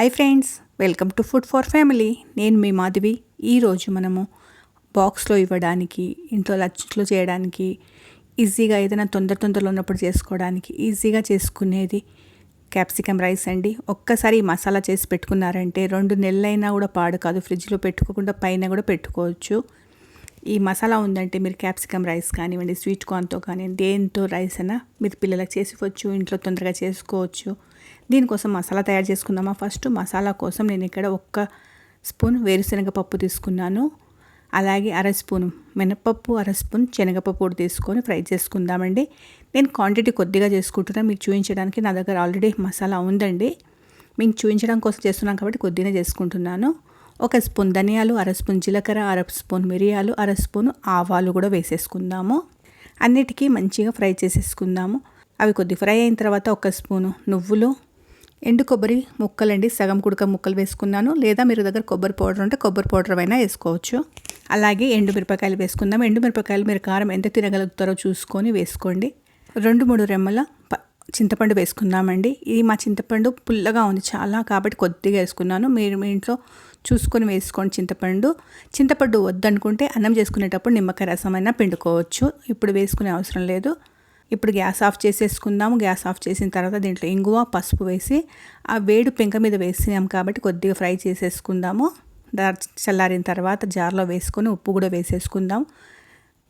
Hi friends welcome to food for family నేను మీ మాధవి. ఈరోజు మనము బాక్స్లో ఇవ్వడానికి ఇంట్లో లంచ్లో చేయడానికి ఈజీగా ఏదైనా తొందర తొందరలో ఉన్నప్పుడు చేసుకోవడానికి ఈజీగా చేసుకునేది క్యాప్సికమ్ రైస్ అండి. ఒక్కసారి ఈ మసాలా చేసి పెట్టుకున్నారంటే రెండు నెలలైనా కూడా పాడు కాదు. ఫ్రిడ్జ్లో పెట్టుకోకుండా పైన కూడా పెట్టుకోవచ్చు. ఈ మసాలా ఉందంటే మీరు క్యాప్సికమ్ రైస్ కానివ్వండి స్వీట్ కార్న్తో కానీ దేంతో రైస్ అయినా మీరు పిల్లలకు చేసుకోవచ్చు ఇంట్లో తొందరగా చేసుకోవచ్చు. దీనికోసం మసాలా తయారు చేసుకుందామా? ఫస్ట్ మసాలా కోసం నేను ఇక్కడ ఒక్క స్పూన్ వేరుశనగ పప్పు తీసుకున్నాను. అలాగే అర స్పూన్ మినపప్పు అర స్పూన్ శనగపప్పు కూడా తీసుకొని ఫ్రై చేసుకుందామండి. నేను క్వాంటిటీ కొద్దిగా చేసుకుంటున్నాను మీకు చూపించడానికి నా దగ్గర ఆల్రెడీ మసాలా ఉందండి. మీకు చూపించడం కోసం చేస్తున్నాను కాబట్టి కొద్దిగా చేసుకుంటున్నాను. ఒక స్పూన్ ధనియాలు అర స్పూన్ జీలకర్ర అర స్పూన్ మిరియాలు అర స్పూన్ ఆవాలు కూడా వేసేసుకుందాము. అన్నిటికీ మంచిగా ఫ్రై చేసేసుకుందాము. అవి కొద్ది ఫ్రై అయిన తర్వాత ఒక స్పూను నువ్వులు ఎండు కొబ్బరి ముక్కలండి సగం కుడక ముక్కలు వేసుకున్నాను. లేదా మీరు దగ్గర కొబ్బరి పౌడర్ ఉంటే కొబ్బరి పౌడర్ అయినా వేసుకోవచ్చు. అలాగే ఎండు మిరపకాయలు వేసుకుందాం. ఎండు మిరపకాయలు మీరు కారం ఎంత తినగలుగుతారో చూసుకొని వేసుకోండి. రెండు మూడు రెమ్మల చింతపండు వేసుకుందామండి. ఇది మా చింతపండు పుల్లగా ఉంది చాలా కాబట్టి కొద్దిగా వేసుకున్నాను. మీరు మీ ఇంట్లో చూసుకొని వేసుకోండి చింతపండు. చింతపండు వద్దనుకుంటే అన్నం చేసుకునేటప్పుడు నిమ్మకాయ రసం అయినా పిండుకోవచ్చు. ఇప్పుడు వేసుకునే అవసరం లేదు. ఇప్పుడు గ్యాస్ ఆఫ్ చేసేసుకుందాము. గ్యాస్ ఆఫ్ చేసిన తర్వాత దీంట్లో ఇంగువ పసుపు వేసి ఆ వేడి పెంక మీద వేసినాం కాబట్టి కొద్దిగా ఫ్రై చేసేసుకుందాము. చల్లారిన తర్వాత జార్లో వేసుకొని ఉప్పు కూడా వేసేసుకుందాం.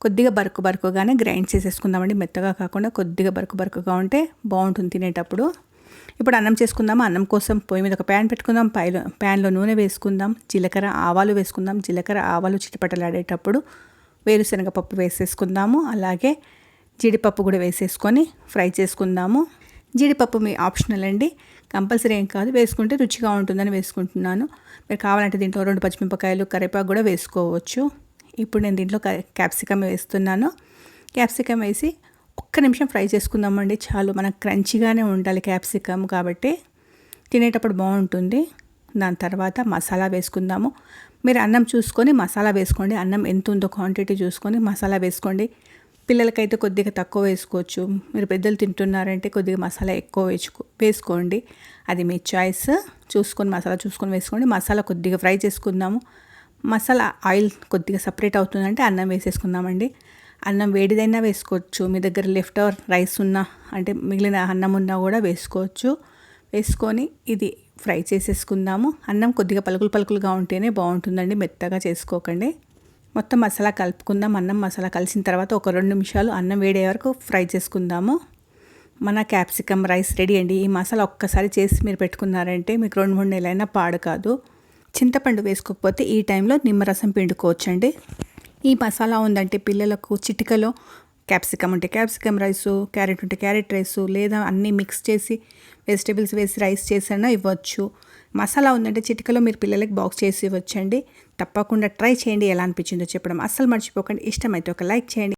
కొద్దిగా బరుకు బరుకుగానే గ్రైండ్ చేసేసుకుందామండి. మెత్తగా కాకుండా కొద్దిగా బరుకు బరుకుగా ఉంటే బాగుంటుంది తినేటప్పుడు. ఇప్పుడు అన్నం చేసుకుందాం అన్నం కోసం పొయ్యి మీద ఒక ప్యాన్ పెట్టుకుందాం. పైలో ప్యాన్లో నూనె వేసుకుందాం. జీలకర్ర ఆవాలు వేసుకుందాం. జీలకర్ర ఆవాలు చిటపటలాడేటప్పుడు వేరుశనగ పప్పు వేసేసుకుందాము. అలాగే జీడిపప్పు కూడా వేసేసుకొని ఫ్రై చేసుకుందాము. జీడిపప్పు మీ ఆప్షనల్ అండి. కంపల్సరీ ఏం కాదు. వేసుకుంటే రుచిగా ఉంటుందని వేసుకుంటున్నాను. మీరు కావాలంటే దీంట్లో రెండు పచ్చిమిరపకాయలు కరివేపాకు కూడా వేసుకోవచ్చు. ఇప్పుడు నేను దీంట్లో క్యాప్సికమ్ వేస్తున్నాను. క్యాప్సికమ్ వేసి ఒక్క నిమిషం ఫ్రై చేసుకుందామండి. చాలు మనకు క్రంచిగానే ఉండాలి క్యాప్సికమ్ కాబట్టి. తినేటప్పుడు బాగుంటుంది. దాని తర్వాత మసాలా వేసుకుందాము. మీరు అన్నం చూసుకొని మసాలా వేసుకోండి. అన్నం ఎంత ఉందో క్వాంటిటీ చూసుకొని మసాలా వేసుకోండి. పిల్లలకైతే కొద్దిగా తక్కువ వేసుకోవచ్చు. మీరు పెద్దలు తింటున్నారంటే కొద్దిగా మసాలా ఎక్కువ వేసుకో వేసుకోండి. అది మీ చాయిస్. చూసుకొని మసాలా చూసుకొని వేసుకోండి. మసాలా కొద్దిగా ఫ్రై చేసుకుందాము. మసాలా ఆయిల్ కొద్దిగా సపరేట్ అవుతుందంటే అన్నం వేసేసుకుందామండి. అన్నం వేడిదైనా వేసుకోవచ్చు. మీ దగ్గర లెఫ్ట్ అవర్ రైస్ ఉన్నా అంటే మిగిలిన అన్నం ఉన్నా కూడా వేసుకోవచ్చు. వేసుకొని ఇది ఫ్రై చేసేసుకుందాము. అన్నం కొద్దిగా పలుకులు పలుకులుగా ఉంటేనే బాగుంటుందండి మెత్తగా చేసుకోకండి. మొత్తం మసాలా కలుపుకుందాం. అన్నం మసాలా కలిసిన తర్వాత ఒక రెండు నిమిషాలు అన్నం వేడే వరకు ఫ్రై చేసుకుందాము. మన క్యాప్సికమ్ రైస్ రెడీ అండి. ఈ మసాలా ఒక్కసారి చేసి మీరు పెట్టుకున్నారంటే మీకు రెండు మూడు నెలలైనా పాడు కాదు. చింతపండు వేసుకోకపోతే ఈ టైంలో నిమ్మరసం పిండుకోవచ్చండి. ఈ మసాలా ఉందంటే పిల్లలకు చిటికలో క్యాప్సికమ్ ఉంటే క్యాప్సికమ్ రైసు క్యారెట్ ఉంటే క్యారెట్ రైసు లేదా అన్నీ మిక్స్ చేసి వెజిటేబుల్స్ వేసి రైస్ చేసైనా ఇవ్వచ్చు. మసాలా ఉందంటే చిటికలో మీరు పిల్లలకి బాక్స్ చేసి ఇవ్వచ్చండి. తప్పకుండా ట్రై చేయండి ఎలా అనిపించిందో చెప్పడం. అస్సలు మర్చిపోకండి. ఇష్టమైతే ఒక లైక్ చేయండి.